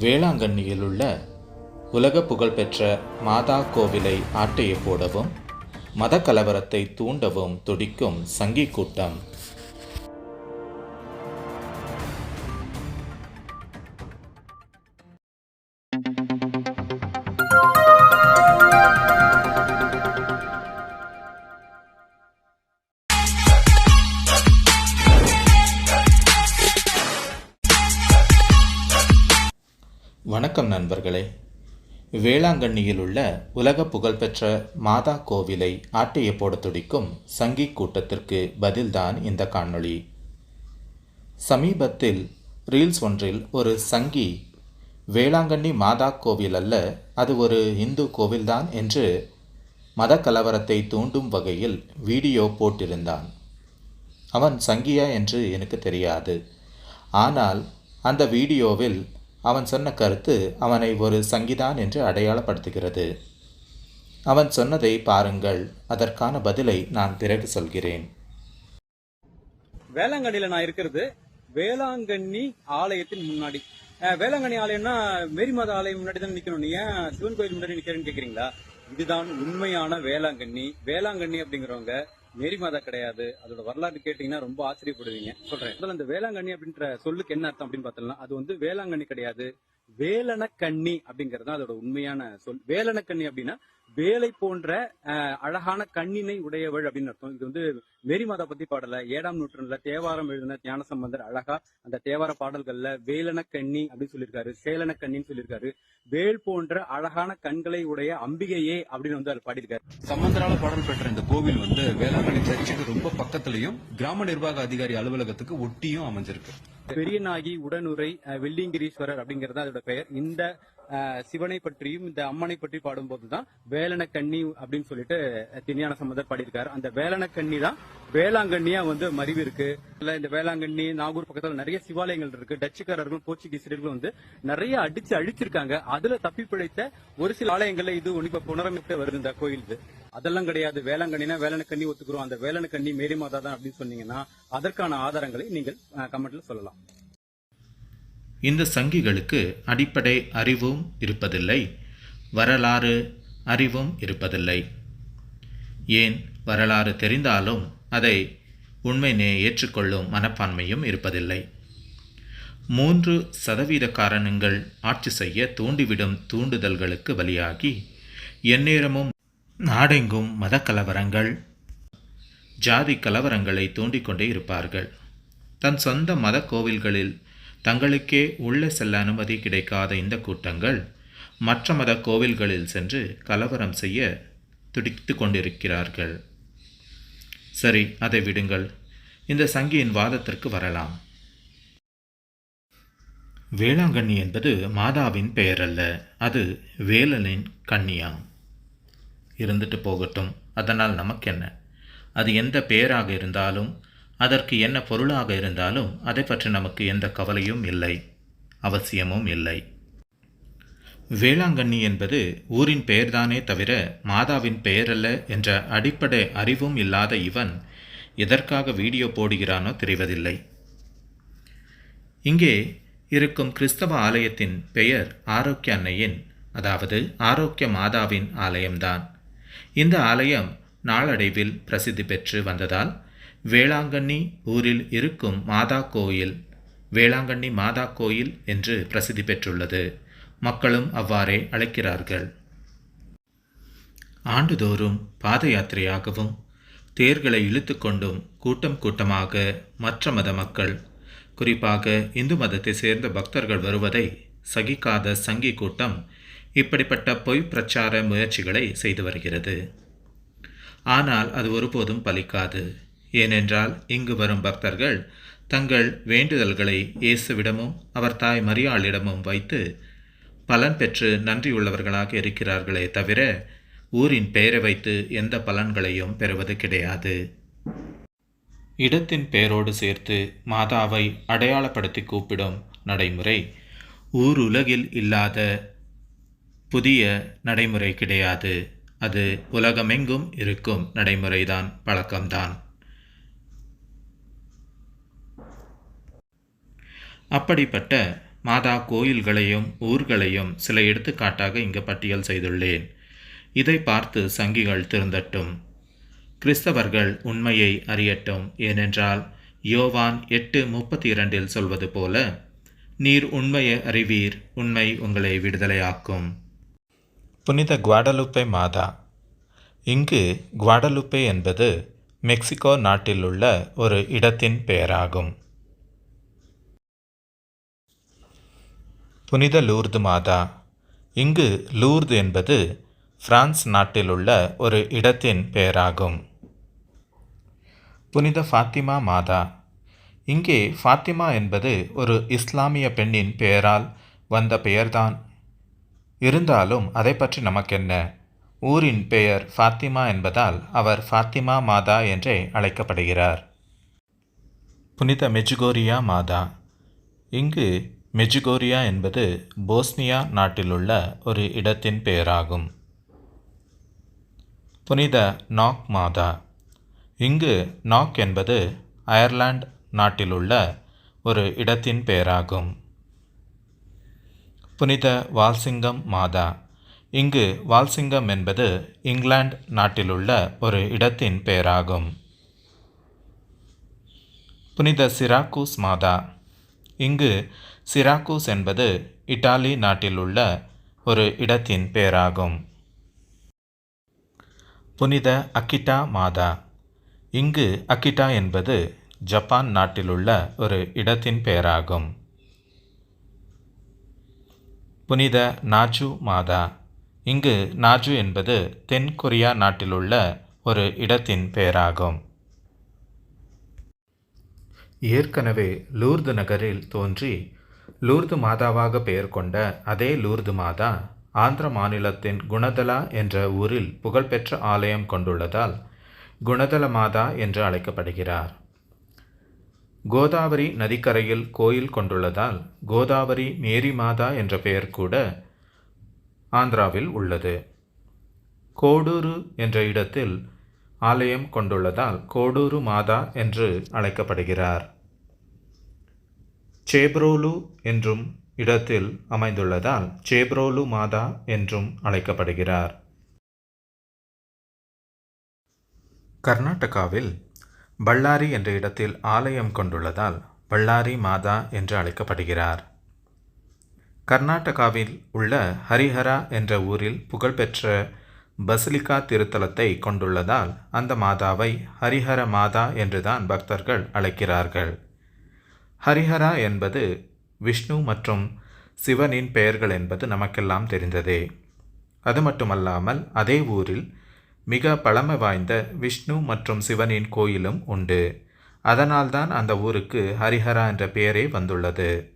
வேளாங்கண்ணியில் உள்ள உலக புகழ்பெற்ற மாதா கோவிலை ஆட்டைய போடவும் மத கலவரத்தை தூண்டவும் துடிக்கும் சங்கி கூட்டம் வணக்கம் நண்பர்களே. வேளாங்கண்ணியில் உள்ள உலக புகழ்பெற்ற மாதா கோவிலை ஆட்டைய போட துடிக்கும் சங்கி கூட்டத்திற்கு பதில்தான் இந்த காணொளி. சமீபத்தில் ரீல்ஸ் ஒன்றில் ஒரு சங்கி வேளாங்கண்ணி மாதா கோவில் அல்ல அது ஒரு இந்து கோவில்தான் என்று மத கலவரத்தை தூண்டும் வகையில் வீடியோ போட்டிருந்தான். அவன் சங்கியா என்று எனக்கு தெரியாது. ஆனால் அந்த வீடியோவில் அவன் சொன்ன கருத்து அவனை ஒரு சங்கிதான் என்று அடையாளப்படுத்துகிறது. அவன் சொன்னதை பாருங்கள் அதற்கான பதிலை நான் பிறகு சொல்கிறேன். வேளாங்கண்ணில நான் இருக்கிறது வேளாங்கண்ணி ஆலயத்தின் முன்னாடி. வேளாங்கண்ணி ஆலயம்னா மேரிமாத ஆலயம் முன்னாடி தான் நிக்கணும். ஏன் சிவன் கோயில் முன்னாடி நிக்கிறேன்னு கேக்குறீங்களா? இதுதான் உண்மையான வேளாங்கண்ணி. வேளாங்கண்ணி அப்படிங்கிறவங்க மேரிமாதா கிடையாது. அதோட வரலாறு கேட்டீங்கன்னா ரொம்ப ஆச்சரியப்படுவீங்க. சொல்றேன். முதல்ல அந்த வேளாங்கண்ணி அப்படின்ற சொல்லுக்கு என்ன அர்த்தம் அப்படின்னு பார்த்தோம்னா அது வந்து வேளாங்கண்ணி கிடையாது. வேலனக்கண்ணி அப்படிங்கிறது அதோட உண்மையான சொல். வேலனக்கண்ணி அப்படின்னா வேலை போன்ற அழகான கண்ணினை உடையவள் அப்படின்னு அர்த்தம். இது வந்து மேரி மாதா பத்தி பாடல. ஏழாம் நூற்றாண்டுல தேவாரம் எழுதின ஞான சம்பந்தர் அழகா அந்த தேவார பாடல்கள்ல வேலனக்கண்ணி அப்படின்னு சொல்லியிருக்காரு. சேலனக்கண்ணின்னு சொல்லியிருக்காரு. வேல் போன்ற அழகான கண்களை உடைய அம்பிகையே அப்படின்னு வந்து அவர் பாடியிருக்காரு. சம்பந்தரால பாடல் பெற்ற இந்த கோவில் வந்து வேளாங்கண்ணி சர்ச்சுக்கு ரொம்ப பக்கத்துலயும் கிராம நிர்வாக அதிகாரி அலுவலகத்துக்கு ஒட்டியும் அமைஞ்சிருக்கு. பெரியநாயகி உடனுரை அஹ், வெள்ளியங்கிரீஸ்வரர் அப்படிங்கிறது அதோட பெயர். இந்த சிவனை பற்றியும் இந்த அம்மனை பற்றி பாடும்போது தான் வேலனக்கண்ணி அப்படின்னு சொல்லிட்டு அஹ், சம்பந்தர் பாடியிருக்காரு. அந்த வேலனக்கண்ணி தான் வேளாங்கண்ணியா வந்து மறிவு இருக்கு. இல்ல இந்த வேளாங்கண்ணி நாகூர் பக்கத்துல நிறைய சிவாலயங்கள் இருக்கு. டச்சுக்காரர்கள் போர்ச்சுகீசர்களும் வந்து நிறைய அடிச்சு அழிச்சிருக்காங்க. அதுல தப்பி பிழைத்த ஒரு சில ஆலயங்கள்ல இது ஒன்று இப்ப புனரமைத்து வருது இந்த கோயில் அதெல்லாம் கிடையாது. வேளாங்கண்ணினா வேலனக்கண்ணி ஒத்துக்கிறோம். அந்த வேலனக்கண்ணி மேரி மாதா தான் அப்படின்னு சொன்னீங்கன்னா அதற்கான ஆதாரங்களை நீங்கள் கமெண்ட்ல சொல்லலாம். இந்த சங்கிகளுக்கு அடிப்படை அறிவும் இருப்பதில்லை. வரலாறு அறிவும் இருப்பதில்லை. ஏன் வரலாறு தெரிந்தாலும் அதை உண்மையினே ஏற்றுக்கொள்ளும் மனப்பான்மையும் இருப்பதில்லை. மூன்று சதவீத காரணங்கள் ஆட்சி செய்ய தூண்டிவிடும் தூண்டுதல்களுக்கு பலியாகி எந்நேரமும் நாடெங்கும் மத கலவரங்கள் ஜாதி கலவரங்களை தூண்டிக்கொண்டே இருப்பார்கள். தன் சொந்த மத கோவில்களில் தங்களுக்கே உள்ளே செல்ல அனுமதி கிடைக்காத இந்த கூட்டங்கள் மற்ற மத கோவில்களில் சென்று கலவரம் செய்ய துடித்து கொண்டிருக்கிறார்கள். சரி அதை விடுங்கள். இந்த சங்கியின் வாதத்திற்கு வரலாம். வேளாங்கண்ணி என்பது மாதாவின் பெயர் அல்ல அது வேலனின் கன்னியாம். இருந்துட்டு போகட்டும். அதனால் நமக்கென்ன? அது எந்த பெயராக இருந்தாலும் அதற்கு என்ன பொருளாக இருந்தாலும் அதை பற்றி நமக்கு எந்த கவலையும் இல்லை அவசியமும் இல்லை. வேளாங்கண்ணி என்பது ஊரின் பெயர்தானே தவிர மாதாவின் பெயரல்ல என்ற அடிப்படை அறிவும் இல்லாத இவன் எதற்காக வீடியோ போடுகிறானோ தெரிவதில்லை. இங்கே இருக்கும் கிறிஸ்தவ ஆலயத்தின் பெயர் ஆரோக்கிய அன்னையின் அதாவது ஆரோக்கிய மாதாவின் ஆலயம்தான். இந்த ஆலயம் நாளடைவில் பிரசித்தி பெற்று வந்ததால் வேளாங்கண்ணி ஊரில் இருக்கும் மாதா கோயில் வேளாங்கண்ணி மாதா கோயில் என்று பிரசித்தி பெற்றுள்ளது. மக்களும் அவ்வாறே அழைக்கிறார்கள். ஆண்டுதோறும் பாத யாத்திரையாகவும் தேர்களை இழுத்து கொண்டும் கூட்டம் கூட்டமாக மற்ற மத மக்கள் குறிப்பாக இந்து மதத்தை சேர்ந்த பக்தர்கள் வருவதை சகிக்காத சங்கி கூட்டம் இப்படிப்பட்ட பொய் பிரச்சார முயற்சிகளை செய்து வருகிறது. ஆனால் அது ஒருபோதும் பலிக்காது. ஏனென்றால் இங்கு வரும் பக்தர்கள் தங்கள் வேண்டுதல்களை இயேசுவிடமும் அவர் தாய் மரியாளிடமும் வைத்து பலன் பெற்று நன்றியுள்ளவர்களாக இருக்கிறார்களே தவிர ஊரின் பெயரை வைத்து எந்த பலன்களையும் பெறுவது கிடையாது. இடத்தின் பெயரோடு சேர்த்து மாதாவை அடையாளப்படுத்தி கூப்பிடும் நடைமுறை ஊர் உலகில் இல்லாத புதிய நடைமுறை கிடையாது. அது உலகமெங்கும் இருக்கும் நடைமுறைதான் பழக்கம்தான். அப்படிப்பட்ட மாதா கோயில்களையும் ஊர்களையும் சில எடுத்துக்காட்டாக இங்கு பட்டியல் செய்துள்ளேன். இதை பார்த்து சங்கிகள் திருந்தட்டும். கிறிஸ்தவர்கள் உண்மையை அறியட்டும். ஏனென்றால் யோவான் எட்டு முப்பத்தி இரண்டில் சொல்வது போல நீர் உண்மையை அறிவீர் உண்மை உங்களை விடுதலையாக்கும். புனித குவாடலுப்பை மாதா. இங்கு குவாடலுப்பே என்பது மெக்சிகோ நாட்டில் உள்ள ஒரு இடத்தின் பெயராகும். புனித லூர்து மாதா. இங்கு லூர்து என்பது பிரான்ஸ் நாட்டில் உள்ள ஒரு இடத்தின் பெயராகும். புனித ஃபாத்திமா மாதா. இங்கே ஃபாத்திமா என்பது ஒரு இஸ்லாமிய பெண்ணின் பெயரால் வந்த பெயர்தான். இருந்தாலும் அதை பற்றி நமக்கென்ன? ஊரின் பெயர் ஃபாத்திமா என்பதால் அவர் ஃபாத்திமா மாதா என்றே அழைக்கப்படுகிறார். புனித மெஜுகோரியா மாதா. இங்கு மெஜிகோரியா என்பது போஸ்னியா நாட்டிலுள்ள ஒரு இடத்தின் பெயராகும். புனித நாக் மாதா. இங்கு நாக் என்பது அயர்லாந்து நாட்டிலுள்ள ஒரு இடத்தின் பெயராகும். புனித வால்சிங்கம் மாதா. இங்கு வால்சிங்கம் என்பது இங்கிலாந்து நாட்டிலுள்ள ஒரு இடத்தின் பெயராகும். புனித சிராக்கூஸ் மாதா. இங்கு சிராக்கூஸ் என்பது இட்டாலி நாட்டிலுள்ள ஒரு இடத்தின் பெயராகும் புனித அக்கிட்டா மாதா. இங்கு அக்கிட்டா என்பது ஜப்பான் நாட்டிலுள்ள ஒரு இடத்தின் பெயராகும் புனித நாஜு மாதா. இங்கு நாஜு என்பது தென் கொரியா நாட்டிலுள்ள ஒரு இடத்தின் பெயராகும் ஏற்கனவே லூர்து நகரில் தோன்றி லூர்து மாதாவாக பெயர் கொண்ட அதே லூர்து மாதா ஆந்திர மாநிலத்தின் குணதலா என்ற ஊரில் புகழ்பெற்ற ஆலயம் கொண்டுள்ளதால் குணதல மாதா என்று அழைக்கப்படுகிறார். கோதாவரி நதிக்கரையில் கோயில் கொண்டுள்ளதால் கோதாவரி மேரி மாதா என்ற பெயர் கூட ஆந்திராவில் உள்ளது. கோடூரு என்ற இடத்தில் ஆலயம் கொண்டுள்ளதால் கோடூரு மாதா என்று அழைக்கப்படுகிறார். சேப்ரோலு என்றும் இடத்தில் அமைந்துள்ளதால் சேப்ரோலு மாதா என்றும் அழைக்கப்படுகிறார். கர்நாடகாவில் பல்லாரி என்ற இடத்தில் ஆலயம் கொண்டுள்ளதால் பல்லாரி மாதா என்று அழைக்கப்படுகிறார். கர்நாடகாவில் உள்ள ஹரிஹரா என்ற ஊரில் புகழ்பெற்ற பசிலிகா திருத்தலத்தை கொண்டுள்ளதால் அந்த மாதாவை ஹரிஹர மாதா என்றுதான் பக்தர்கள் அழைக்கிறார்கள். ஹரிஹரா என்பது விஷ்ணு மற்றும் சிவனின் பெயர்கள் என்பது நமக்கெல்லாம் தெரிந்ததே. அது மட்டுமல்லாமல் அதே ஊரில் மிக பழமை வாய்ந்த விஷ்ணு மற்றும் சிவனின் கோயிலும் உண்டு. அதனால்தான் அந்த ஊருக்கு ஹரிஹரா என்ற பெயரே வந்துள்ளது.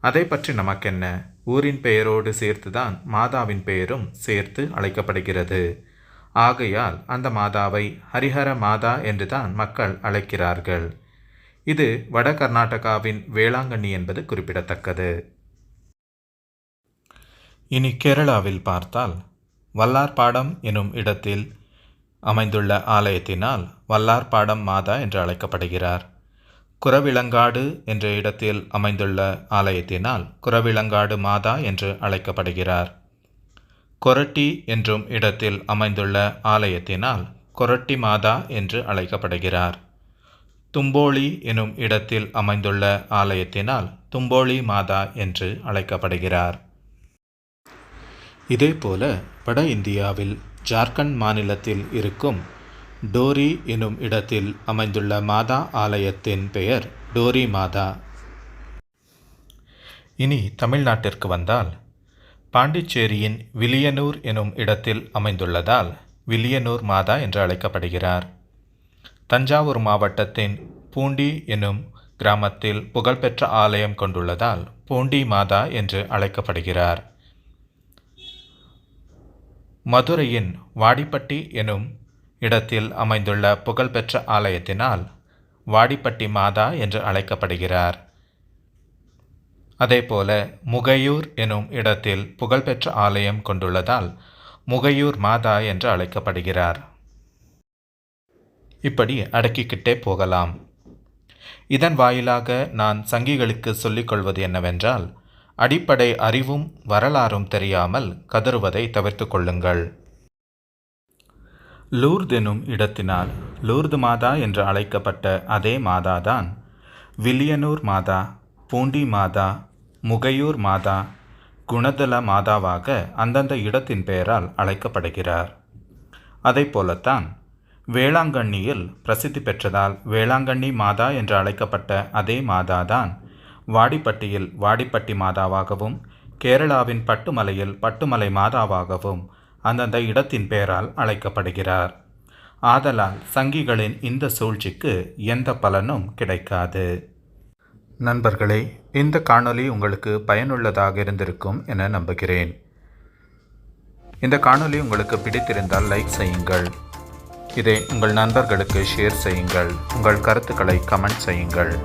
அதை பற்றி நமக்கென்ன? ஊரின் பெயரோடு சேர்த்துதான் மாதாவின் பெயரும் சேர்த்து அழைக்கப்படுகிறது. ஆகையால் அந்த மாதாவை ஹரிஹர மாதா என்றுதான் மக்கள் அழைக்கிறார்கள். இது வட கர்நாடகாவின் வேளாங்கண்ணி என்பது குறிப்பிடத்தக்கது. இனி கேரளாவில் பார்த்தால் வல்லார்பாடம் எனும் இடத்தில் அமைந்துள்ள ஆலயத்தினால் வல்லார்பாடம் மாதா என்று அழைக்கப்படுகிறார். குரவிலங்காடு என்ற இடத்தில் அமைந்துள்ள ஆலயத்தினால் குரவிலங்காடு மாதா என்று அழைக்கப்படுகிறார். கொரட்டி என்றும் இடத்தில் அமைந்துள்ள ஆலயத்தினால் கொரட்டி மாதா என்று அழைக்கப்படுகிறார். தும்போளி எனும் இடத்தில் அமைந்துள்ள ஆலயத்தினால் தும்போளி மாதா என்று அழைக்கப்படுகிறார். இதேபோல வட இந்தியாவில் ஜார்க்கண்ட் மாநிலத்தில் இருக்கும் டோரி எனும் இடத்தில் அமைந்துள்ள மாதா ஆலயத்தின் பெயர் டோரி மாதா. இனி தமிழ்நாட்டிற்கு வந்தால் பாண்டிச்சேரியின் வில்லியனூர் எனும் இடத்தில் அமைந்துள்ளதால் வில்லியனூர் மாதா என்று அழைக்கப்படுகிறார். தஞ்சாவூர் மாவட்டத்தின் பூண்டி எனும் கிராமத்தில் புகழ்பெற்ற ஆலயம் கொண்டுள்ளதால் பூண்டி மாதா என்று அழைக்கப்படுகிறார். மதுரையின் வாடிப்பட்டி எனும் இடத்தில் அமைந்துள்ள புகழ்பெற்ற ஆலயத்தினால் வாடிப்பட்டி மாதா என்று அழைக்கப்படுகிறார். அதேபோல முகையூர் எனும் இடத்தில் புகழ்பெற்ற ஆலயம் கொண்டுள்ளதால் முகையூர் மாதா என்று அழைக்கப்படுகிறார். இப்படி அடக்கிக்கிட்டே போகலாம். இதன் வாயிலாக நான் சங்கிகளுக்கு சொல்லிக்கொள்வது என்னவென்றால் அடிப்படை அறிவும் வரலாறும் தெரியாமல் கதறுவதை தவிர்த்து கொள்ளுங்கள். லூர்த் எனும் இடத்தினால் லூர்து மாதா என்று அழைக்கப்பட்ட அதே மாதாதான் வில்லியனூர் மாதா பூண்டி மாதா முகையூர் மாதா குணதல மாதாவாக அந்தந்த இடத்தின் பெயரால் அழைக்கப்படுகிறார். அதைப் போலத்தான் வேளாங்கண்ணியில் பிரசித்தி பெற்றதால் வேளாங்கண்ணி மாதா என்று அழைக்கப்பட்ட அதே மாதாதான். வாடிப்பட்டியில் வாடிப்பட்டி மாதாவாகவும் கேரளாவின் பட்டுமலையில் பட்டுமலை மாதாவாகவும் அந்தந்த இடத்தின் பெயரால் அழைக்கப்படுகிறார். ஆதலால் சங்கிகளின் இந்த சூழ்ச்சிக்கு எந்த பலனும் கிடைக்காது. நண்பர்களே இந்த காணொளி உங்களுக்கு பயனுள்ளதாக இருந்திருக்கும் என நம்புகிறேன். இந்த காணொளி உங்களுக்கு பிடித்திருந்தால் லைக் செய்யுங்கள். இதை உங்கள் நண்பர்களுக்கு ஷேர் செய்யுங்கள். உங்கள் கருத்துக்களை கமெண்ட் செய்யுங்கள்.